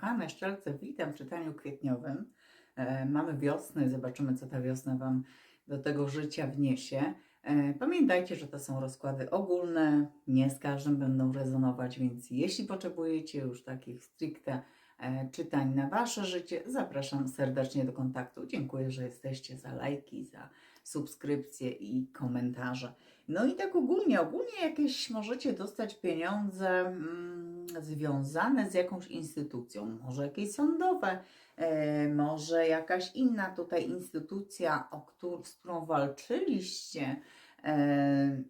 Kochane szczelce, witam w czytaniu kwietniowym. E, mamy wiosnę, zobaczymy, co ta wiosna Wam do tego życia wniesie. E, pamiętajcie, że to są rozkłady ogólne, nie z każdym będą rezonować, więc jeśli potrzebujecie już takich stricte czytań na Wasze życie, zapraszam serdecznie do kontaktu. Dziękuję, że jesteście za lajki, za subskrypcje i komentarze. No i tak ogólnie, ogólnie jakieś możecie dostać pieniądze mm, związane z jakąś instytucją, może jakieś sądowe, e, może jakaś inna tutaj instytucja, o któr, z którą walczyliście e,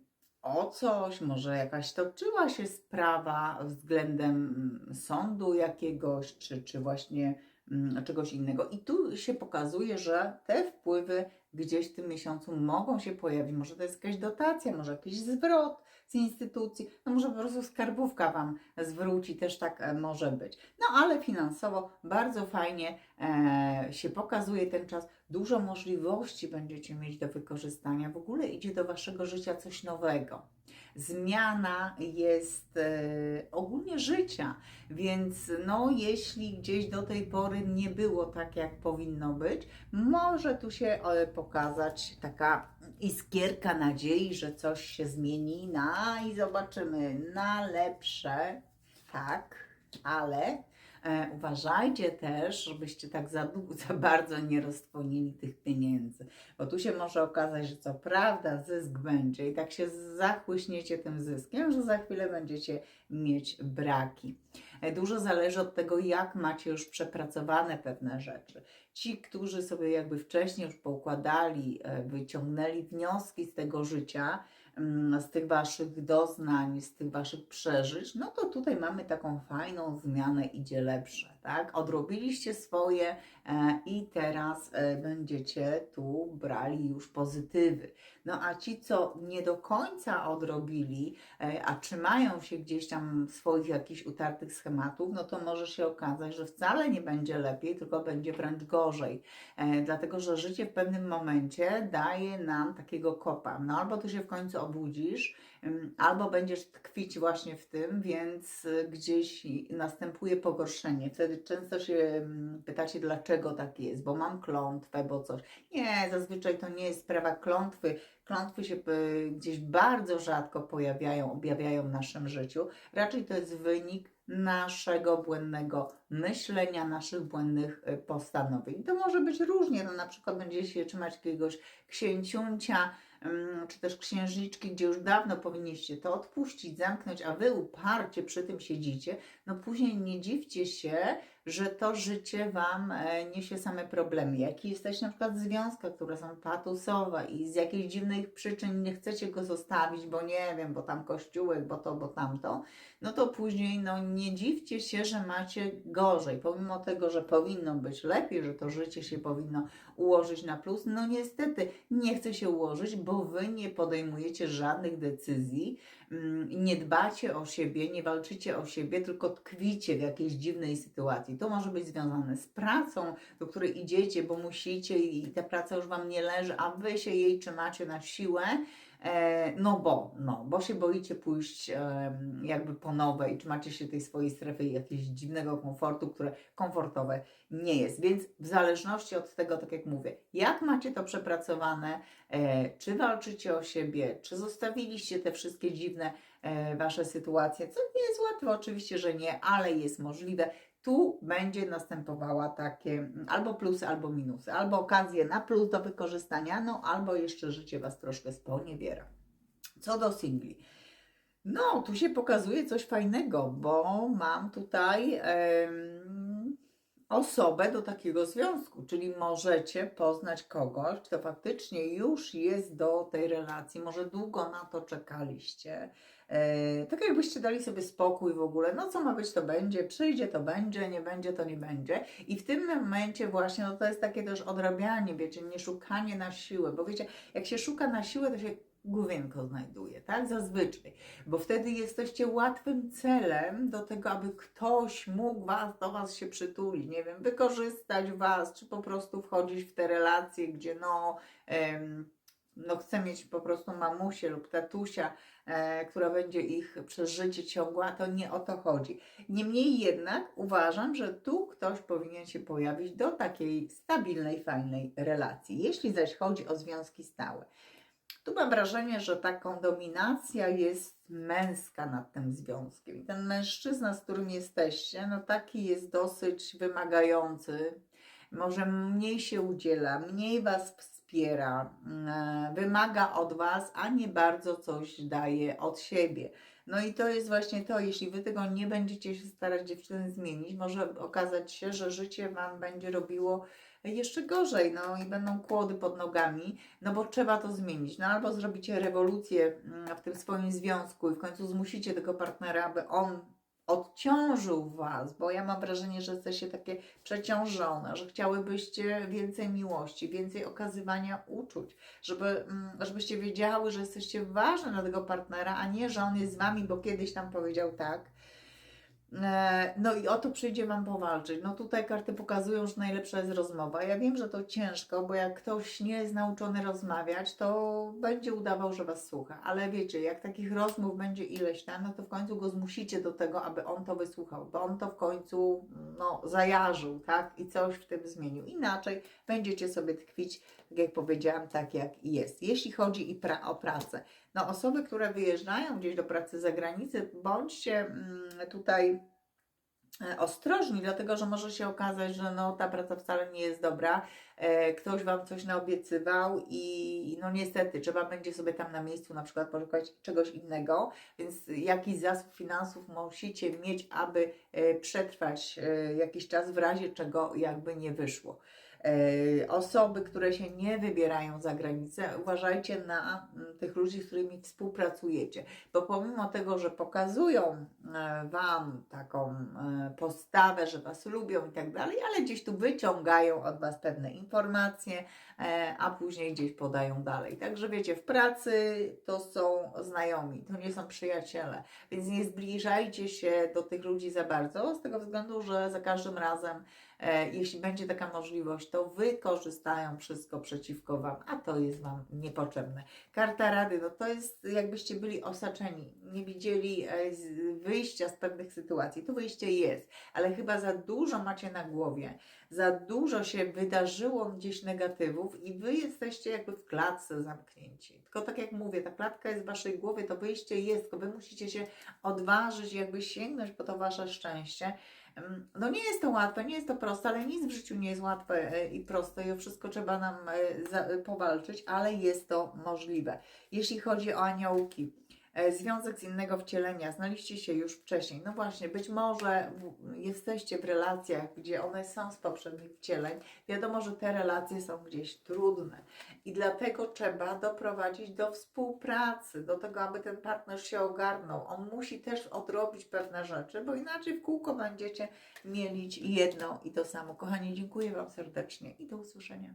o coś, może jakaś toczyła się sprawa względem mm, sądu jakiegoś, czy, czy właśnie mm, czegoś innego. I tu się pokazuje, że te wpływy gdzieś w tym miesiącu mogą się pojawić. Może to jest jakaś dotacja, może jakiś zwrot z instytucji, no może po prostu skarbówka Wam zwróci, też tak e, może być. No ale finansowo bardzo fajnie e, się pokazuje ten czas. Dużo możliwości będziecie mieć do wykorzystania. W ogóle idzie do Waszego życia coś nowego. Zmiana jest e, ogólnie życia, więc no jeśli gdzieś do tej pory nie było tak, jak powinno być, może tu się e, pokazać taka iskierka nadziei, że coś się zmieni na i zobaczymy na lepsze. Tak, ale e, uważajcie też, żebyście tak za, za bardzo nie roztwonili tych pieniędzy, bo tu się może okazać, że co prawda zysk będzie i tak się zachłyśniecie tym zyskiem, że za chwilę będziecie mieć braki. E, Dużo zależy od tego, jak macie już przepracowane pewne rzeczy. Ci, którzy sobie jakby wcześniej już poukładali, e, wyciągnęli wnioski z tego życia, mm, z tych waszych doznań, z tych waszych przeżyć, no to tutaj mamy taką fajną zmianę, idzie lepsze, tak? Odrobiliście swoje e, i teraz e, będziecie tu brali już pozytywy. No a ci, co nie do końca odrobili, e, a trzymają się gdzieś tam swoich jakichś utartych schematów, no to może się okazać, że wcale nie będzie lepiej, tylko będzie wręcz gorzej. Dlatego, że życie w pewnym momencie daje nam takiego kopa. No albo ty się w końcu obudzisz, ym, albo będziesz tkwić właśnie w tym, więc gdzieś następuje pogorszenie. Wtedy często się ym, pytacie, dlaczego tak jest, bo mam klątwę, bo coś. Nie, zazwyczaj to nie jest sprawa klątwy. Klątwy się y, gdzieś bardzo rzadko pojawiają, objawiają w naszym życiu. Raczej to jest wynik naszego błędnego myślenia, naszych błędnych y, postanowień. To może być różnie, no na przykład będziecie trzymać jakiegoś księciuncia, czy też księżniczki, gdzie już dawno powinniście to odpuścić, zamknąć, a wy uparcie przy tym siedzicie, no później nie dziwcie się, że to życie Wam e, niesie same problemy. Jak jesteście na przykład w związkach, które są patusowe i z jakichś dziwnych przyczyn nie chcecie go zostawić, bo nie wiem, bo tam kościółek, bo to, bo tamto, no to później no nie dziwcie się, że macie gorzej. Pomimo tego, że powinno być lepiej, że to życie się powinno ułożyć na plus, no niestety nie chce się ułożyć, bo Wy nie podejmujecie żadnych decyzji, mm, nie dbacie o siebie, nie walczycie o siebie, tylko tkwicie w jakiejś dziwnej sytuacji. To może być związane z pracą, do której idziecie, bo musicie i ta praca już Wam nie leży, a Wy się jej trzymacie na siłę, e, no bo, no, bo się boicie pójść em, jakby po nowe i trzymacie się tej swojej strefy jakiegoś dziwnego komfortu, które komfortowe nie jest. Więc w zależności od tego, tak jak mówię, jak macie to przepracowane, e, czy walczycie o siebie, czy zostawiliście te wszystkie dziwne e, wasze sytuacje, co nie jest łatwe, oczywiście, że nie, ale jest możliwe. Tu będzie następowała takie mm, albo plusy, albo minusy, albo okazje na plus do wykorzystania, no albo jeszcze życie was troszkę sponiewiera. Co do singli. No, tu się pokazuje coś fajnego, bo mam tutaj osobę do takiego związku, czyli możecie poznać kogoś, kto faktycznie już jest do tej relacji, może długo na to czekaliście. E, tak jakbyście dali sobie spokój w ogóle, no co ma być to będzie, przyjdzie to będzie, nie będzie to nie będzie. I w tym momencie właśnie, no to jest takie też odrabianie, wiecie, nie szukanie na siłę, bo wiecie, jak się szuka na siłę, to się główienko znajduje, tak? Zazwyczaj, bo wtedy jesteście łatwym celem do tego, aby ktoś mógł was, do was się przytulić, nie wiem, wykorzystać was, czy po prostu wchodzić w te relacje, gdzie no, em, no chce mieć po prostu mamusię lub tatusia, e, która będzie ich przez życie ciągła, to nie o to chodzi. Niemniej jednak uważam, że tu ktoś powinien się pojawić do takiej stabilnej, fajnej relacji. Jeśli zaś chodzi o związki stałe, tu mam wrażenie, że taką dominacja jest męska nad tym związkiem. I ten mężczyzna, z którym jesteście, no taki jest dosyć wymagający. Może mniej się udziela, mniej was wspiera, mm, wymaga od was, a nie bardzo coś daje od siebie. No i to jest właśnie to, jeśli wy tego nie będziecie się starać dziewczyny zmienić, może okazać się, że życie wam będzie robiło jeszcze gorzej, no i będą kłody pod nogami, no bo trzeba to zmienić. No albo zrobicie rewolucję mm, w tym swoim związku i w końcu zmusicie tego partnera, aby on odciążył Was, bo ja mam wrażenie, że jesteście takie przeciążone, że chciałybyście więcej miłości, więcej okazywania uczuć, żeby, mm, żebyście wiedziały, że jesteście ważne dla tego partnera, a nie, że on jest z Wami, bo kiedyś tam powiedział tak. E, No i o to przyjdzie Wam powalczyć. No tutaj karty pokazują, że najlepsza jest rozmowa. Ja wiem, że to ciężko, bo jak ktoś nie jest nauczony rozmawiać, to będzie udawał, że Was słucha. Ale wiecie, jak takich rozmów będzie ileś tam, no to w końcu go zmusicie do tego, aby on to wysłuchał, bo on to w końcu no, zajarzył, tak? I coś w tym zmienił. Inaczej będziecie sobie tkwić, tak jak powiedziałam, tak jak jest. Jeśli chodzi i pra- o pracę, no osoby, które wyjeżdżają gdzieś do pracy za granicę, bądźcie mm, tutaj ostrożni, dlatego że może się okazać, że no, ta praca wcale nie jest dobra, e, ktoś Wam coś naobiecywał i no niestety trzeba będzie sobie tam na miejscu na przykład poszukać czegoś innego, więc jakiś zasób finansów musicie mieć, aby e, przetrwać e, jakiś czas w razie czego jakby nie wyszło. E, Osoby, które się nie wybierają za granicę, uważajcie na mm, tych ludzi, z którymi współpracujecie, bo pomimo tego, że pokazują e, Wam taką e, postawę, że Was lubią i tak dalej, ale gdzieś tu wyciągają od Was pewne informacje, a później gdzieś podają dalej. Także wiecie, w pracy to są znajomi, to nie są przyjaciele, więc nie zbliżajcie się do tych ludzi za bardzo, z tego względu, że za każdym razem jeśli będzie taka możliwość, to wykorzystają wszystko przeciwko Wam, a to jest Wam niepotrzebne. Karta Rady, no to jest jakbyście byli osaczeni, nie widzieli e, wyjścia z pewnych sytuacji. To wyjście jest, ale chyba za dużo macie na głowie, za dużo się wydarzyło gdzieś negatywów i Wy jesteście jakby w klatce zamknięci. Tylko tak jak mówię, ta klatka jest w Waszej głowie, to wyjście jest, tylko Wy musicie się odważyć, jakby sięgnąć po to Wasze szczęście. No nie jest to łatwe, nie jest to proste, ale nic w życiu nie jest łatwe e, i proste i o wszystko trzeba nam e, e, powalczyć, ale jest to możliwe. Jeśli chodzi o aniołki, związek z innego wcielenia, znaliście się już wcześniej. No właśnie, być może jesteście w relacjach, gdzie one są z poprzednich wcieleń. Wiadomo, że te relacje są gdzieś trudne i dlatego trzeba doprowadzić do współpracy, do tego, aby ten partner się ogarnął. On musi też odrobić pewne rzeczy, bo inaczej w kółko będziecie mielić jedno i to samo. Kochani, dziękuję Wam serdecznie i do usłyszenia.